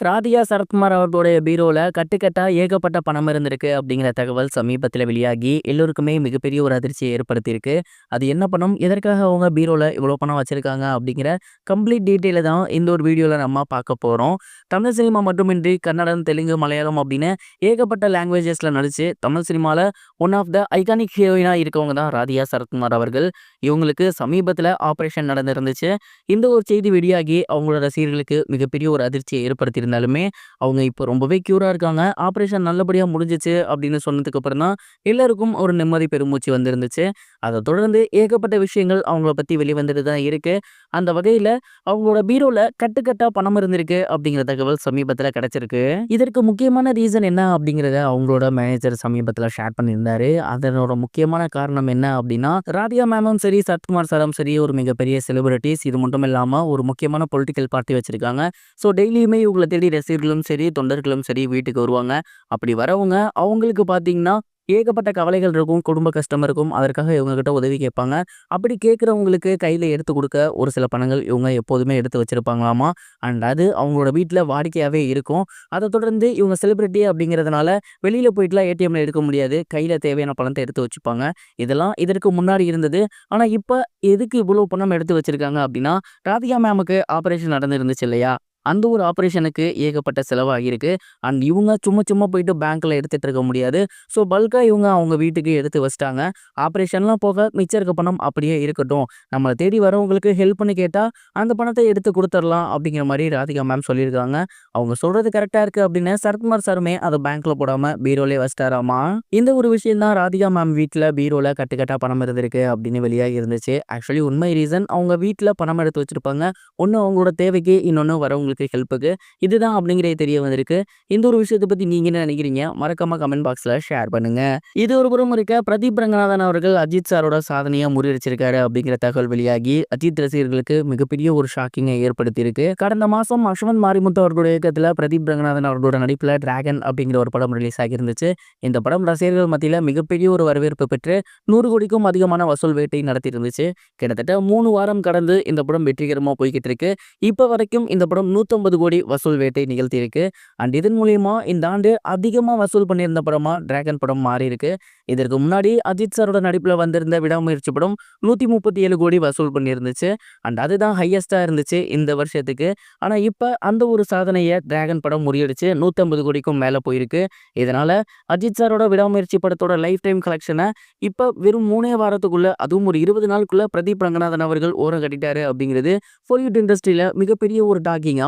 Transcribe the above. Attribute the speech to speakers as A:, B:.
A: ராதிகா சரத்குமார் அவர்களுடைய பீரோவில் கட்டுக்கட்டாக ஏகப்பட்ட பணம் இருந்திருக்கு அப்படிங்கிற தகவல் சமீபத்தில் வெளியாகி எல்லோருக்குமே மிகப்பெரிய ஒரு அதிர்ச்சியை ஏற்படுத்தியிருக்கு. அது என்ன பணம் எதற்காக அவங்க பீரோவில் இவ்வளோ பணம் வச்சுருக்காங்க அப்படிங்கிற கம்ப்ளீட் டீட்டெயிலை தான் இந்த ஒரு வீடியோவில் நம்ம பார்க்க போகிறோம் தமிழ் சினிமா மட்டுமின்றி கன்னடம் தெலுங்கு மலையாளம் அப்படின்னு ஏகப்பட்ட லாங்குவேஜஸில் நடித்து தமிழ் சினிமாவில் ஒன் ஆஃப் த ஐகானிக் ஹீரோயினாக இருக்கவங்க தான் ராதிகா சரத்குமார் அவர்கள். இவங்களுக்கு சமீபத்தில் ஆப்ரேஷன் நடந்திருந்துச்சு. இந்த ஒரு செய்தி வெளியாகி அவங்களோட ரசிகர்களுக்கு மிகப்பெரிய ஒரு அதிர்ச்சியை இருந்தாலுமே அவங்க இப்போ ரொம்பவே க்யூராக இருக்காங்க. ஆப்ரேஷன் நல்லபடியாக முடிஞ்சிச்சு அப்படின்னு சொன்னதுக்கு அப்புறம் தான் எல்லாருக்கும் ஒரு நிம்மதி பெருமூச்சு வந்துருந்துச்சு. அதை தொடர்ந்து ஏகப்பட்ட விஷயங்கள் அவங்கள பற்றி வெளிவந்துட்டு தான் இருக்குது அந்த வகையில் அவங்களோட பீரோவில் கட்டுக்கட்டாக பணம் இருந்திருக்கு அப்படிங்கிற தகவல் சமீபத்தில் கிடச்சிருக்கு. இதற்கு முக்கியமான ரீசன் என்ன அப்படிங்கிறத அவங்களோட மேனேஜர் சமீபத்தில் ஷேர் பண்ணியிருந்தாரு. அதனோட முக்கியமான காரணம் என்ன அப்படின்னா ராதியா மேமும் சரி சத்குமார் சாரும் சரி ஒரு மிகப்பெரிய செலிபிரிட்டிஸ் இது மட்டும் இல்லாமல் ஒரு முக்கியமான பொலிட்டிக்கல் பார்ட்டி வச்சிருக்காங்க. ஸோ டெய்லியுமே இவங்களை தேடி ரசிகர்களும் சரி தொண்டர்களும் சரி வீட்டுக்கு வருவாங்க. அப்படி வரவங்க அவங்களுக்கு பார்த்தீங்கன்னா ஏகப்பட்ட கவலைகள் இருக்கும் குடும்ப கஷ்டம் இருக்கும். அதற்காக இவங்ககிட்ட உதவி கேட்பாங்க. அப்படி கேட்குறவங்களுக்கு கையில் எடுத்து கொடுக்க ஒரு சில பணங்கள் இவங்க எப்போதுமே எடுத்து வச்சுருப்பாங்களாமா? அண்ட் அது அவங்களோட வீட்டில் வாடிக்கையாகவே இருக்கும். அதை தொடர்ந்து இவங்க செலிபிரிட்டி அப்படிங்கிறதுனால வெளியில் போயிட்டுலாம் ஏடிஎம்மில் எடுக்க முடியாது. கையில் தேவையான பணத்தை எடுத்து வச்சுப்பாங்க. இதெல்லாம் இதற்கு முன்னாடி இருந்தது. ஆனால் இப்போ எதுக்கு இவ்வளோ பணம் எடுத்து வச்சிருக்காங்க அப்படின்னா ராதிகா மேமுக்கு ஆப்ரேஷன் நடந்துருந்துச்சு இல்லையா? அந்த ஒரு ஆப்ரேஷனுக்கு ஏகப்பட்ட செலவாகியிருக்கு. அண்ட் இவங்க சும்மா சும்மா போயிட்டு பேங்க்கில் எடுத்துகிட்டு இருக்க முடியாது. ஸோ பல்காக இவங்க அவங்க வீட்டுக்கு எடுத்து வச்சிட்டாங்க. ஆப்ரேஷன்லாம் போக மிச்சம் இருக்க பணம் அப்படியே இருக்கட்டும். நம்மளை தேடி வரவங்களுக்கு ஹெல்ப் பண்ணி கேட்டால் அந்த பணத்தை எடுத்து கொடுத்துடலாம் அப்படிங்கிற மாதிரி ராதிகா மேம் சொல்லியிருக்காங்க. அவங்க சொல்கிறது கரெக்டாக இருக்குது அப்படின்னு சரத்குமார் சாருமே அதை பேங்க்கில் போடாமல் பீரோலே வச்சிட்டாராமா? இந்த ஒரு விஷயம் தான் ராதிகா மேம் வீட்டில் பீரோவில் கட்டுக்கட்டாக பணம் இருந்திருக்கு அப்படின்னு வெளியாக இருந்துச்சு. ஆக்சுவலி உண்மை ரீசன் அவங்க வீட்டில் பணம் எடுத்து வச்சுருப்பாங்க. ஒன்று அவங்களோட தேவைக்கு இன்னொன்று வரவங்க உங்களுக்கு ஹெல்ப்புக்கு இதுதான் அப்படிங்கிறத தெரிய வந்திருக்கு. இந்த ஒரு விஷயத்தை பற்றி நீங்கள் என்ன நினைக்கிறீங்க? மறக்காமல் கமெண்ட் பாக்ஸில் ஷேர் பண்ணுங்க. இது ஒரு புறம் இருக்க பிரதீப் ரங்கநாதன் அவர்கள் அஜித் சாரோட சாதனையாக முறியடிச்சிருக்காரு அப்படிங்கிற தகவல் வெளியாகி அஜித் ரசிகர்களுக்கு மிகப்பெரிய ஒரு ஷாக்கிங்கை ஏற்படுத்தியிருக்கு. கடந்த மாதம் அஸ்வந்த் மாரிமுத்து அவர்களுடைய இயக்கத்தில் பிரதீப் ரங்கநாதன் அவர்களோட நடிப்பில் டிராகன் அப்படிங்கிற ஒரு படம் ரிலீஸ் ஆகியிருந்துச்சு. இந்த படம் ரசிகர்கள் மத்தியில் மிகப்பெரிய ஒரு வரவேற்பு பெற்று நூறு கோடிக்கும் அதிகமான வசூல் வேட்டை நடத்தியிருந்துச்சு. கிட்டத்தட்ட மூணு வாரம் கடந்து இந்த படம் வெற்றிகரமாக போய்கிட்டு இருக்கு. இப்போ வரைக்கும் இந்த படம் நூற்றம்பது கோடி வசூல் வேட்டை நிகழ்த்தியிருக்கு. அண்ட் இதன் மூலியமா இந்த ஆண்டு அதிகமாக வசூல் பண்ணியிருந்த படமா டிராகன் படம் மாறி இருக்கு இதற்கு முன்னாடி அஜித் சாரோட நடிப்பில் வந்திருந்த விடாமுயற்சி படம் நூற்றி முப்பத்தி ஏழு கோடி வசூல் பண்ணியிருந்துச்சு. அண்ட் அதுதான் ஹையஸ்ட்டாக இருந்துச்சு இந்த வருஷத்துக்கு. ஆனால் இப்போ அந்த ஒரு சாதனையை டிராகன் படம் முறியடிச்சு நூற்றம்பது கோடிக்கும் மேலே போயிருக்கு. இதனால் அஜித் சாரோட விடாமுயற்சி படத்தோட லைஃப் டைம் கலெக்ஷனை இப்போ வெறும் மூணே வாரத்துக்குள்ளே அதுவும் ஒரு இருபது நாளுக்குள்ளே பிரதீப் ரங்கநாதன் அவர்கள் ஓரம் கட்டிட்டாரு அப்படிங்கிறது பாலிவுட் இண்டஸ்ட்ரியில் மிகப்பெரிய ஒரு டாக்கிங்காக